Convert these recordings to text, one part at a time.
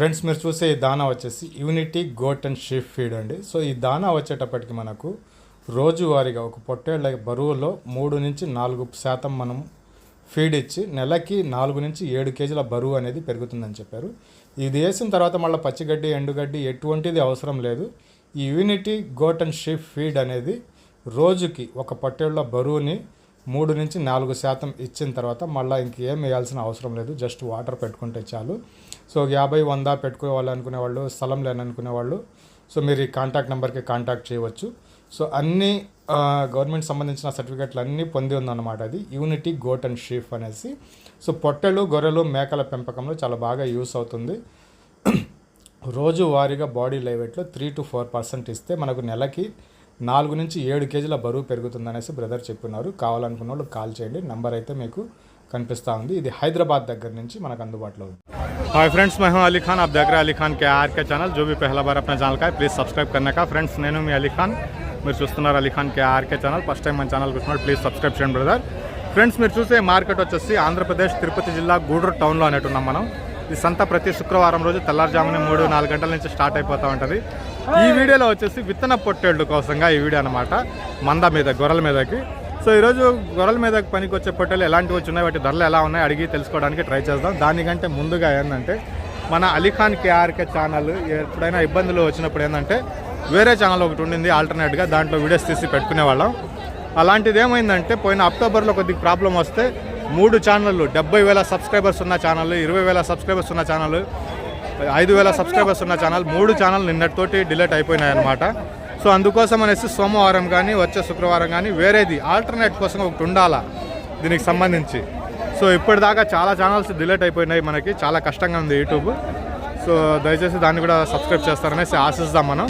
Friends మీరు చూసే ఈ దానా వచ్చేసి unity goat and sheep feed అండి. సో ఈ దానా వచ్చేటప్పటికి మనకు రోజువారీగా ఒక పొట్టేళ్ళ బరువులో మూడు నుంచి నాలుగు శాతం మనం ఫీడ్ ఇచ్చి నెలకి నాలుగు నుంచి ఏడు కేజీల బరువు అనేది పెరుగుతుందని చెప్పారు. ఇది వేసిన తర్వాత మళ్ళీ పచ్చిగడ్డి ఎండుగడ్డి ఎటువంటిది అవసరం లేదు. ఈ unity goat and sheep feed అనేది రోజుకి ఒక పొట్టేళ్ళ బరువుని మూడు నుంచి నాలుగు శాతం ఇచ్చిన తర్వాత మళ్ళీ ఇంకేం వేయాల్సిన అవసరం లేదు. జస్ట్ వాటర్ పెట్టుకుంటే చాలు. సో యాభై వంద పెట్టుకోవాలనుకునే వాళ్ళు స్థలం లేననుకునే వాళ్ళు సో మీరు ఈ కాంటాక్ట్ నెంబర్కి కాంటాక్ట్ చేయవచ్చు. సో అన్ని గవర్నమెంట్ సంబంధించిన సర్టిఫికెట్లు అన్నీ పొంది ఉందన్నమాట అది. యూనిటీ గోట్ అండ్ షీఫ్ అనేసి. సో పొట్టెలు గొర్రెలు మేకల పెంపకంలో చాలా బాగా యూస్ అవుతుంది. రోజువారీగా బాడీ లైవెట్లో త్రీ టు ఫోర్ పర్సెంట్ ఇస్తే మనకు నెలకి నాలుగు నుంచి ఏడు కేజీల బరువు పెరుగుతుందనేసి బ్రదర్ చెప్పున్నారు కావాలనుకున్న వాళ్ళు కాల్ చేయండి. నెంబర్ అయితే మీకు కనిపిస్తూ ఉంది. ఇది హైదరాబాద్ దగ్గర నుంచి మనకు అందుబాటులో ఉంది. हाय फ्रेंड्स मैं हूं अली खान आप देख रहे हैं अली खान के आर के चैनल जो भी पहला बार अपना ఛానల్ का है प्लीज़ सब्सक्राइब करने का फ्रेंड्स నేను మీ అలీ ఖాన్ మీరు చూస్తున్నారు Ali Khan K RK channel first time మన ఛానల్ చూస్తున్నారు ప్లీజ్ సబ్స్క్రైబ్ చేయండి బ్రదర్ ఫ్రెండ్స్ మీరు చూసే మార్కెట్ వచ్చేసి ఆంధ్రప్రదేశ్ తిరుపతి జిల్లా గూడూరు టౌన్లో అనేటున్నాం మనం ఈ సంత ప్రతి శుక్రవారం రోజు తెల్లారుజామున మూడు నాలుగు గంటల నుంచి స్టార్ట్ అయిపోతూ ఉంటుంది ఈ వీడియోలో వచ్చేసి విత్తన పొట్టేళ్ళు కోసంగా ఈ వీడియో అనమాట మంద మీద గొర్రెల మీదకి సో ఈరోజు గొర్రెల మీద పనికి వచ్చే పొట్టలు ఎలాంటివి వచ్చి ఉన్నాయి వాటి ధరలు ఎలా ఉన్నాయి అడిగి తెలుసుకోవడానికి ట్రై చేద్దాం. దానికంటే ముందుగా ఏంటంటే మన అలీఖాన్ కేఆర్కే ఛానల్ ఎప్పుడైనా ఇబ్బందులు వచ్చినప్పుడు ఏంటంటే వేరే ఛానల్ ఒకటి ఉండింది ఆల్టర్నేట్గా దాంట్లో వీడియోస్ తీసి పెట్టుకునే వాళ్ళం. అలాంటిది ఏమైందంటే పోయిన అక్టోబర్లో కొద్దిగా ప్రాబ్లం వస్తే మూడు ఛానళ్ళు డెబ్బై వేల సబ్స్క్రైబర్స్ ఉన్న ఛానల్ ఇరవై వేల సబ్స్క్రైబర్స్ ఉన్న ఛానల్ ఐదు వేల సబ్స్క్రైబర్స్ ఉన్న ఛానల్ మూడు ఛానల్ నిన్నటితోటి డిలీట్ అయిపోయినాయి అనమాట సో అందుకోసం అనేసి సోమవారం కానీ వచ్చే శుక్రవారం కానీ వేరేది ఆల్టర్నేట్ కోసం ఒకటి ఉండాలా దీనికి సంబంధించి. సో ఇప్పటిదాకా చాలా ఛానల్స్ డిలేట్ అయిపోయినాయి మనకి. చాలా కష్టంగా ఉంది యూట్యూబ్ సో దయచేసి దాన్ని కూడా సబ్స్క్రైబ్ చేస్తారనేసి ఆశిస్తాం మనం.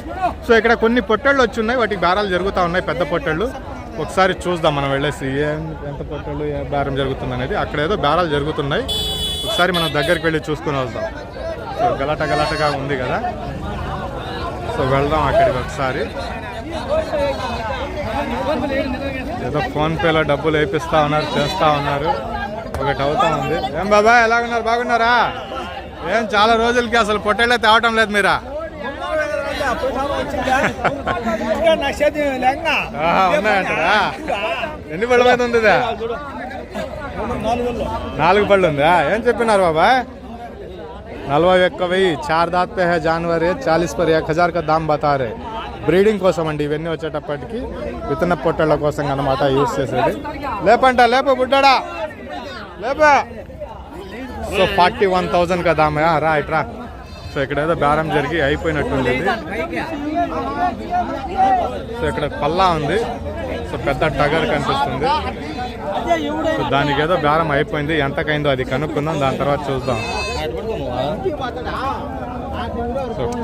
సో ఇక్కడ కొన్ని పొట్టెళ్ళు వచ్చి ఉన్నాయి. వాటికి బేరాలు జరుగుతూ ఉన్నాయి. పెద్ద పొట్టెళ్ళు. ఒకసారి చూద్దాం మనం వెళ్ళేసి ఏం ఎంత పొట్టెళ్ళు ఏ బేరం జరుగుతుంది అనేది. అక్కడ ఏదో బేరాలు జరుగుతున్నాయి. ఒకసారి మనం దగ్గరికి వెళ్ళి చూసుకుని వద్దాం సో గలాట గలాటగా ఉంది కదా. సో వెళ్దాం అక్కడికి ఒకసారి. ఏదో ఫోన్ పేలో డబ్బులు వేపిస్తా ఉన్నారు చేస్తా ఉన్నారు. ఒకటి అవుతా ఉంది. ఏం బాబా ఎలా ఉన్నారు బాగున్నారా? ఏం చాలా రోజులకి అసలు పొట్టేళ్ళే తేవటం లేదు మీరా? ఉన్నాయంటారా? ఎన్ని పళ్ళ మీద? నాలుగు పళ్ళు ఉందా? ఏం చెప్పినారు బాబా? నలభై ఒక్క వెయ్యి చార్ దాత్ పే హై జాన్వర్ చాలీస్ పర్ ఎక్ హజార్ కా దామ్ బతారే బ్రీడింగ్ కోసం అండి ఇవన్నీ వచ్చేటప్పటికి విత్తన పొట్టళ్ళ కోసం అన్నమాట యూస్ చేసేది. లేపంట లేప బుడ్డాడా. లేప. సో ఫార్టీ వన్ థౌజండ్ కదా రా ఇట్రా సో ఇక్కడ ఏదో బేరం జరిగి అయిపోయినట్టుంది సో ఇక్కడ పల్లా ఉంది. సో పెద్ద టగర్ కనిపిస్తుంది. సో దానికి ఏదో బేరం అయిపోయింది. ఎంతకైందో అది కనుక్కుందాం. దాని తర్వాత చూద్దాం.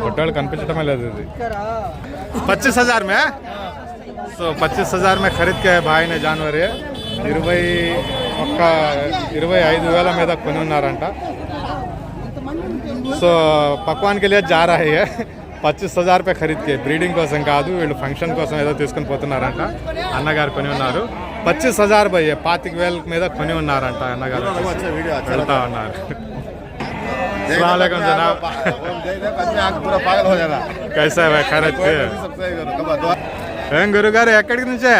కొట్టాలు కనిపించడమే లేదు ఇది. పచ్చిస్ హజార్ మే? సో పచ్చిస్ హజార్ మే ఖరీద్ కే జనవరి. ఇరవై ఒక్క ఇరవై ఐదు వేల మీద కొని ఉన్నారంట సో పక్వాన్కి వెళ్ళే జారాయే పచ్చిస్ హజార్ పే ఖరీద్కే బ్రీడింగ్ కోసం కాదు వీళ్ళు ఫంక్షన్ కోసం ఏదో తీసుకొని పోతున్నారంట. అన్నగారు కొని ఉన్నారు. పచ్చిస్ హజార్ భయ్యే పాతిక వేల మీద కొని ఉన్నారంట అన్నగారు. వెళ్తా ఉన్నారు. अस्सलाम जनाब पूरा पागल हो जाना कैसा है खरीद के ఏం గురుగారు ఎక్కడికి నుంచే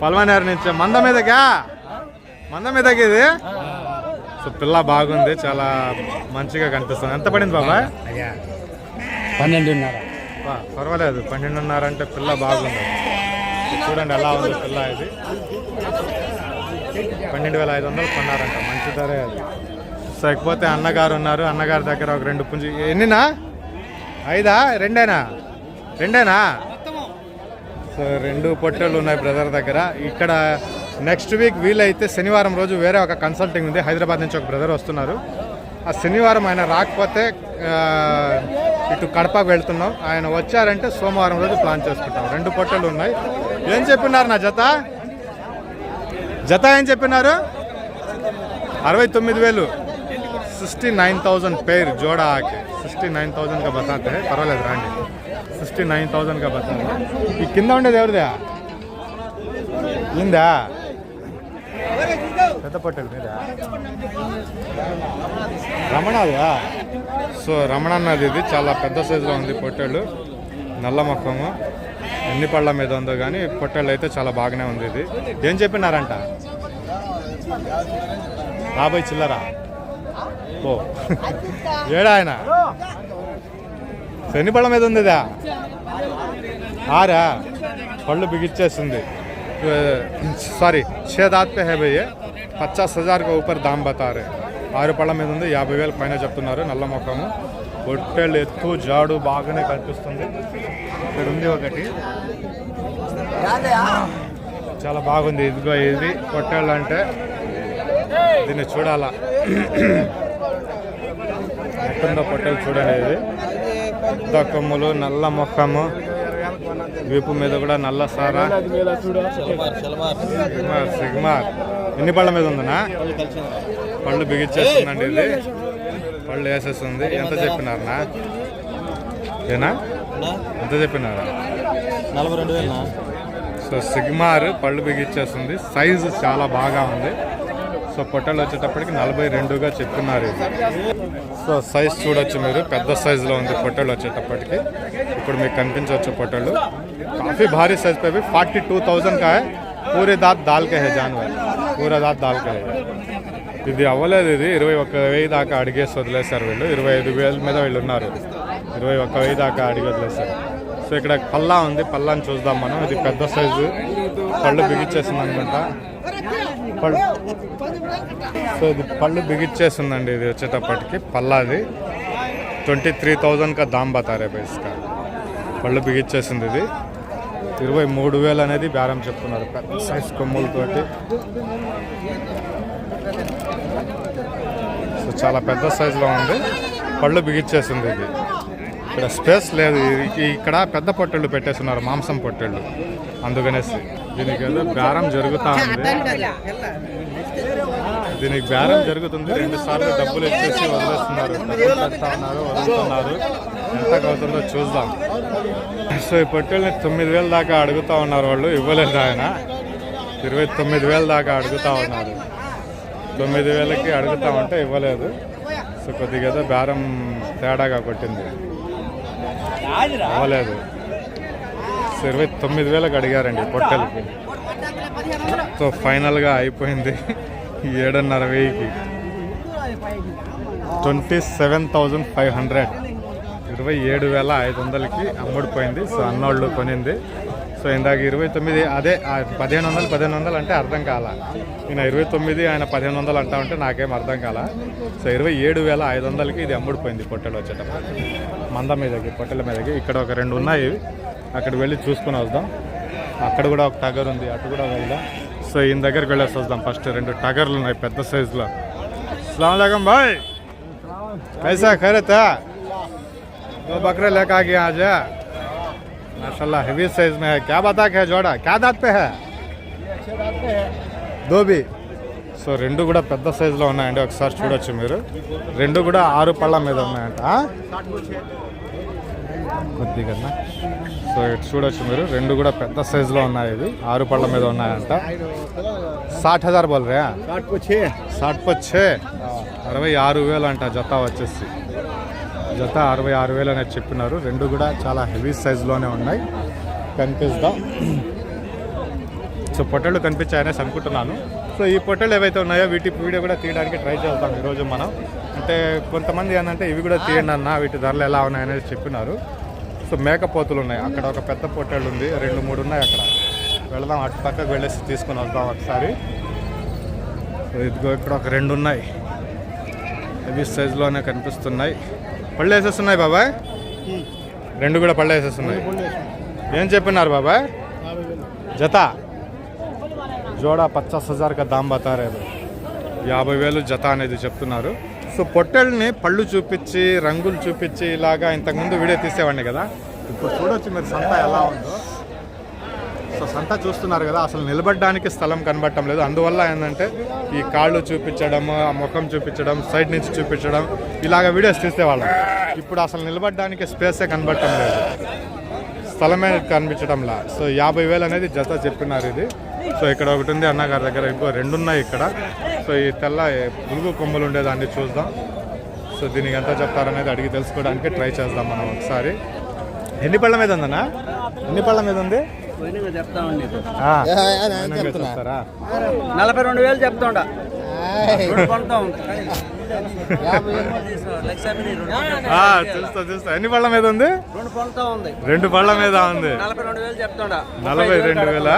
పల్మనేరు నుంచే మంద మీదకా మంద మీదకి ఇది సో పిల్ల బాగుంది చాలా మంచిగా కనిపిస్తుంది ఎంత పడింది బాబా పన్నెండున్నర బా, పర్వాలేదు పన్నెండున్నర అంటే పిల్ల బాగుంది చూడండి ఎలా ఉంది పిల్ల ఇది పన్నెండు వేల ఐదు వందలు కొన్నారంట మంచి ధరే అది లేకపోతే అన్నగారు ఉన్నారు. అన్నగారి దగ్గర ఒక రెండు పుంజు. ఎన్నినా? ఐదా? రెండేనా? రెండేనా? సో రెండు పొట్టెలు ఉన్నాయి బ్రదర్ దగ్గర. ఇక్కడ నెక్స్ట్ వీక్ వీలైతే శనివారం రోజు వేరే ఒక కన్సల్టింగ్ ఉంది. హైదరాబాద్ నుంచి ఒక బ్రదర్ వస్తున్నారు. ఆ శనివారం ఆయన రాకపోతే ఇటు కడపకు వెళ్తున్నాం. ఆయన వచ్చారంటే సోమవారం రోజు ప్లాన్ చేసుకుంటాం. రెండు పొట్టెలు ఉన్నాయి. ఏం చెప్పినారు నా జత? జత ఏం చెప్పినారు? అరవై తొమ్మిది వేలు. సిక్స్టీ నైన్ థౌసండ్ పేర్ జోడ ఆకే సిక్స్టీ నైన్ థౌసండ్గా బతాతే పర్వాలేదు రాండి సిక్స్టీ నైన్ థౌజండ్గా బతాతే ఈ కింద ఉండేది ఎవరిదా ఇందా పెద్ద పొట్టెలు మీద రమణదా సో రమణ అన్నది ఇది చాలా పెద్ద సైజులో ఉంది పొట్టేళ్ళు నల్ల మొక్కము ఎన్ని పళ్ళ మీద ఉందో కానీ పొట్టేళ్ళు అయితే చాలా బాగానే ఉంది ఇది ఏం చెప్పినారంట? రాబోయ్ చిల్లరా? ఓ ఏడా ఆయన సో ఎన్ని పళ్ళ మీద ఉంది ఇదా ఆరా పళ్ళు బిగిచ్చేస్తుంది సారీ छह दांत पे है भैया పచాస్ హజార్ కా ఊపర్ దామ్ బతారే ఆరు పళ్ళ మీద ఉంది యాభై వేల పైన చెప్తున్నారు నల్ల మొక్కము పొట్టేళ్ళు ఎత్తు జాడు బాగానే కనిపిస్తుంది ఇక్కడ ఉంది ఒకటి చాలా బాగుంది ఇదిగో ఇది పొట్టేళ్ళు అంటే దీన్ని చూడాలా ఎట్టుందో పొట్టేలు చూడండి ఇది పెద్ద కొమ్ములు నల్ల మొక్కము వీపు మీద కూడా నల్ల సారా. Sigmar Sigmar. ఎన్ని పళ్ళ మీద ఉందనా పళ్ళు బిగిచ్చేస్తుందండి ఇది. పళ్ళు వేసేస్తుంది. ఎంత చెప్పినారనా ఏనా? ఎంత చెప్పినారా? నలభై రెండు సో సిగ్మార్ పళ్ళు బిగిచ్చేస్తుంది సైజు చాలా బాగా ఉంది. సో పొట్టలు వచ్చేటప్పటికి నలభై రెండుగా చెప్తున్నారు ఇది. సో సైజ్ చూడొచ్చు మీరు పెద్ద సైజులో ఉంది పొట్టలు వచ్చేటప్పటికి. ఇప్పుడు మీకు కనిపించవచ్చు పొట్టలు కాఫీ భారీ సైజ్ పే ఫార్టీ టూ థౌజండ్ కా హై పూరే దాత్ దాల్కే జాన్వర్. పూరా దాత్ దాల్కే ఇది అవ్వలేదు ఇది. ఇరవై ఒక్క వెయ్యి దాకా అడిగేసి వదిలేశారు వీళ్ళు. ఇరవై ఐదు వేల మీద వీళ్ళు ఉన్నారు. ఇరవై ఒక్క వెయ్యి దాకా అడిగి వదిలేశారు. సో ఇక్కడ పల్లా ఉంది. పల్లాని చూద్దాం మనం. ఇది పెద్ద సైజు. పళ్ళు బిగించేసింది అనుకుంటా. పళ్ళు సో ఇది పళ్ళు బిగిచ్చేసిందండి ఇది వచ్చేటప్పటికి. పల్లాది ట్వంటీ త్రీ థౌజండ్ కా దామ్ బతారే బైస్కా పళ్ళు బిగిచ్చేసింది ఇది. ఇరవై మూడు వేలు అనేది బేరం చెప్తున్నారు. పెద్ద సైజ్ కొమ్ములతోటి. సో చాలా పెద్ద సైజులో ఉంది. పళ్ళు బిగిచ్చేసింది ఇది. ఇక్కడ స్పేస్ లేదు. ఇక్కడ పెద్ద పొట్టెళ్ళు పెట్టేస్తున్నారు. మాంసం పొట్టెళ్ళు. అందుకనేసి దీనికి ఏదో బేరం జరుగుతూ ఉంది. దీనికి బేరం జరుగుతుంది. రెండు సార్లు డబ్బులు ఇచ్చేసి వదిలేస్తున్నారు. డబ్బులు ఉన్నారు వదులుతున్నారు. ఎంత అవుతుందో చూద్దాం. సో ఈ పొట్టేళ్ళని తొమ్మిది వేల దాకా అడుగుతా ఉన్నారు వాళ్ళు. ఇవ్వలేదు ఆయన. ఇరవై తొమ్మిది వేల దాకా అడుగుతా ఉన్నారు. తొమ్మిది వేలకి అడుగుతా ఉంటే ఇవ్వలేదు. సో కొద్దిగా బేరం తేడాగా కొట్టింది. ఇవ్వలేదు. సో ఇరవై తొమ్మిది వేలకు అడిగారండి పొట్టెలకి. సో ఫైనల్గా అయిపోయింది. ఏడున్నర వెయ్యికి twenty seven thousand five hundred ఇరవై ఏడు వేల ఐదు వందలకి అమ్ముడిపోయింది. సో అన్నోళ్ళు కొనింది. సో ఇందాక ఇరవై తొమ్మిది అదే పదిహేను వందలు పదిహేను వందలు అంటే అర్థం కాల. నేను ఇరవై తొమ్మిది ఆయన పదిహేను వందలు అంటా ఉంటే నాకేం అర్థం కాల. సో ఇరవై ఏడు వేల ఐదు వందలకి ఇది అమ్ముడిపోయింది పొట్టెలు వచ్చేటప్పుడు. మంద మీదకి పొట్టెల మీదకి. ఇక్కడ ఒక రెండు ఉన్నాయి. అక్కడికి వెళ్ళి చూసుకుని వద్దాం. అక్కడ కూడా ఒక టగర్ ఉంది అటు కూడా వెళ్దాం సో ఈయన దగ్గరికి వెళ్ళేసి వద్దాం ఫస్ట్ రెండు టగర్లు ఉన్నాయి పెద్ద సైజులో అస్సలం భాయ్ कैसा खैरत है दो बकरे लेकर आ गया आज माशाल्लाह हेवी साइज में है क्या बता के है जोड़ा क्या दांत पे है దో బి సో రెండు కూడా పెద్ద సైజులో ఉన్నాయండి ఒకసారి చూడొచ్చు మీరు రెండు కూడా ఆరు పళ్ళ మీద ఉన్నాయంట కొద్దిగా సో ఇటు చూడొచ్చు మీరు. రెండు కూడా పెద్ద సైజులో ఉన్నాయి ఇవి. ఆరు పళ్ళ మీద ఉన్నాయంట. సాట్ హజార్ బోల్ రే సాట్ పచ్చే అరవై ఆరు వేలు అంట జత వచ్చేసి. జత అరవై ఆరు వేలు అనేది చెప్పినారు. రెండు కూడా చాలా హెవీ సైజులోనే ఉన్నాయి. కనిపిస్తాం. సో పొట్టలు కనిపించాయనేసి అనుకుంటున్నాను. సో ఈ పొట్టలు ఏవైతే ఉన్నాయో వీటి వీడియో కూడా తీయడానికి ట్రై చేద్దాం ఈరోజు మనం. అంటే కొంతమంది ఏంటంటే ఇవి కూడా తీయండి అన్న వీటి ధరలు ఎలా ఉన్నాయనేది చెప్పినారు. సో మేకపోతులు ఉన్నాయి. అక్కడ ఒక పెద్ద పొట్టేళ్ళు ఉంది. రెండు మూడు ఉన్నాయి అక్కడ. వెళదాం. అటు పక్కకు వెళ్ళేసి తీసుకొని వద్దాం ఒకసారి. సో ఇదిగో ఇక్కడ ఒక రెండు ఉన్నాయి. హెవీ సైజులోనే కనిపిస్తున్నాయి. పళ్ళు వేసేస్తున్నాయి బాబాయ్? రెండు కూడా పళ్ళు వేసేస్తున్నాయి. ఏం చెప్పినారు బాబాయ్? జత. జోడా పచాస్ హజార్ కా దామ్ బతారేది యాభై వేలు జత అనేది చెప్తున్నారు. సో పొట్టెల్ని పళ్ళు చూపించి రంగులు చూపించి ఇలాగా ఇంతకుముందు వీడియో తీసేవాడిని కదా? ఇప్పుడు చూడొచ్చు మీరు సంత ఎలా ఉందో. సో సంత చూస్తున్నారు కదా అసలు నిలబడడానికి స్థలం కనబడటం లేదు. అందువల్ల ఏంటంటే ఈ కాళ్ళు చూపించడం ఆ ముఖం చూపించడం సైడ్ నుంచి చూపించడం ఇలాగ వీడియోస్ తీసేవాళ్ళం. ఇప్పుడు అసలు నిలబడడానికి స్పేసే కనబడటం లేదు. స్థలమే కనిపించడంలా సో యాభై వేలు అనేది జత చెప్పినారు ఇది. సో ఇక్కడ ఒకటి ఉంది అన్నగారి దగ్గర ఇంకో రెండు ఉన్నాయి ఇక్కడ. సో ఈ తెల్ల పులుగు కొమ్మలు ఉండేదాన్ని చూద్దాం. సో దీనికి ఎంత చెప్తారనేది అడిగి తెలుసుకోవడానికి ట్రై చేద్దాం మనం ఒకసారి. ఎన్ని పళ్ళ మీద ఉందన్నా? ఎన్ని పళ్ళ మీద ఉంది? నలభై రెండు వేలు ఆ, చూస్తా చూస్తా. ఎన్ని పళ్ళ మీద ఉంది? రెండు పళ్ళ మీద ఉంది. నలభై రెండు వేలు నలభై రెండు వేల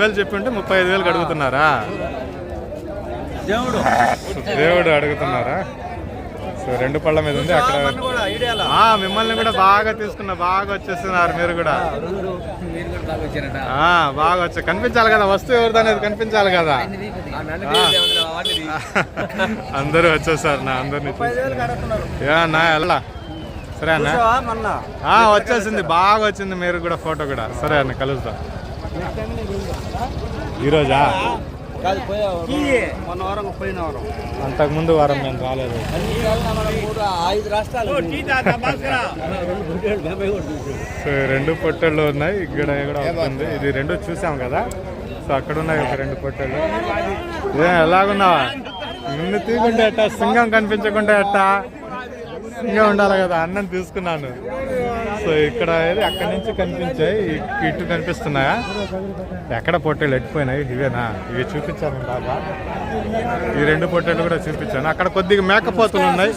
వేలు? చెప్పింటే ముప్పై ఐదు వేలకు అడుగుతున్నారా? దేవుడు. దేవుడు అడుగుతున్నారా? సో రెండు పళ్ళ మీద ఉంది అక్కడ మిమ్మల్ని కూడా బాగా తీసుకున్నా బాగా వచ్చేస్తున్నారు మీరు కూడా. రెండు మీరు కూడా బాగా వచ్చారట. ఆ బాగా వచ్చా కనిపించాలి కదా వస్తువు ఎవరిది అనేది కనిపించాలి కదా. అందరూ వచ్చేసారు నా అందరిని ఏ అన్నా ఎలా సరే అన్న. వచ్చేసింది బాగా వచ్చింది మీరు కూడా ఫోటో కూడా. సరే అన్న కలుద్దాం. ఈరోజా? మొన్న వారం పోయిన వారం. అంతకు ముందు వారం నేను రాలేదు. అన్ని కాదు మన మూడు ఐదు రాష్ట్రాలు సో రెండు పొట్టెళ్ళు ఉన్నాయి ఇక్కడ కూడా ఒకటి ఉంది ఇది రెండు చూసాం కదా. సో అక్కడ ఉన్నాయి ఒక రెండు పొట్టెళ్ళు. ఏ ఎలాగున్నావా? నిన్ను తీయకుంటే ఎట్టా? సింగం కనిపించకుంటే ఎట్టా? సింగం ఉండాలి కదా అన్నం తీసుకున్నాను. సో ఇక్కడ అక్కడి నుంచి కనిపించాయి ఇటు కనిపిస్తున్నాయా? ఎక్కడ పొట్టేళ్ళు ఎట్టిపోయినాయి? ఇవేనా? ఇవి చూపించాను బాగా ఈ రెండు పొట్టేళ్ళు కూడా చూపించాను. అక్కడ కొద్దిగా మేకపోతులు ఉన్నాయి.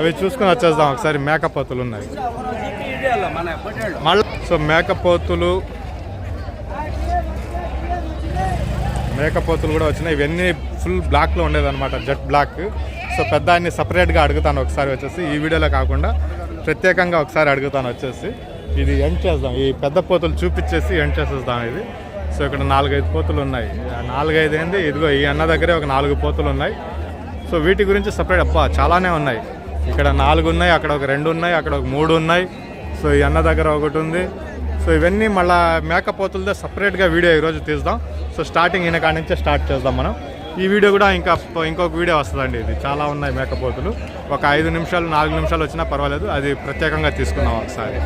అవి చూసుకొని వచ్చేద్దాం ఒకసారి. మేకపోతులు ఉన్నాయి. మళ్ళీ సో మేకపోతులు మేకపోతులు కూడా వచ్చినాయి. ఇవన్నీ ఫుల్ బ్లాక్లో ఉండేదన్నమాట జెట్ బ్లాక్ సో పెద్ద అన్ని సపరేట్గా అడుగుతాను ఒకసారి వచ్చేసి. ఈ వీడియోలో కాకుండా ప్రత్యేకంగా ఒకసారి అడుగుతాను వచ్చేసి. ఇది ఎండ్ చేద్దాం. ఈ పెద్ద పోతులు చూపించేసి ఎండ్ చేసేద్దాం ఇది. సో ఇక్కడ నాలుగైదు పోతులు ఉన్నాయి. నాలుగైదు ఏంది? ఇదిగో ఈ అన్న దగ్గరే ఒక నాలుగు పోతులు ఉన్నాయి. సో వీటి గురించి సపరేట్ అబ్బా చాలానే ఉన్నాయి. ఇక్కడ నాలుగు ఉన్నాయి అక్కడ ఒక రెండు ఉన్నాయి అక్కడ ఒక మూడు ఉన్నాయి. సో ఈ అన్న దగ్గర ఒకటి ఉంది. సో ఇవన్నీ మళ్ళీ మేకపోతులతో సపరేట్గా వీడియో ఈరోజు తీద్దాం. సో స్టార్టింగ్ ఈయన కాడి నుంచే స్టార్ట్ చేద్దాం మనం. ఈ వీడియో కూడా ఇంకా ఇంకొక వీడియో వస్తుందండి ఇది. చాలా ఉన్నాయి మేకపోతులు. ఒక ఐదు నిమిషాలు నాలుగు నిమిషాలు వచ్చినా పర్వాలేదు. అది ప్రత్యేకంగా తీసుకున్నాం ఒకసారి.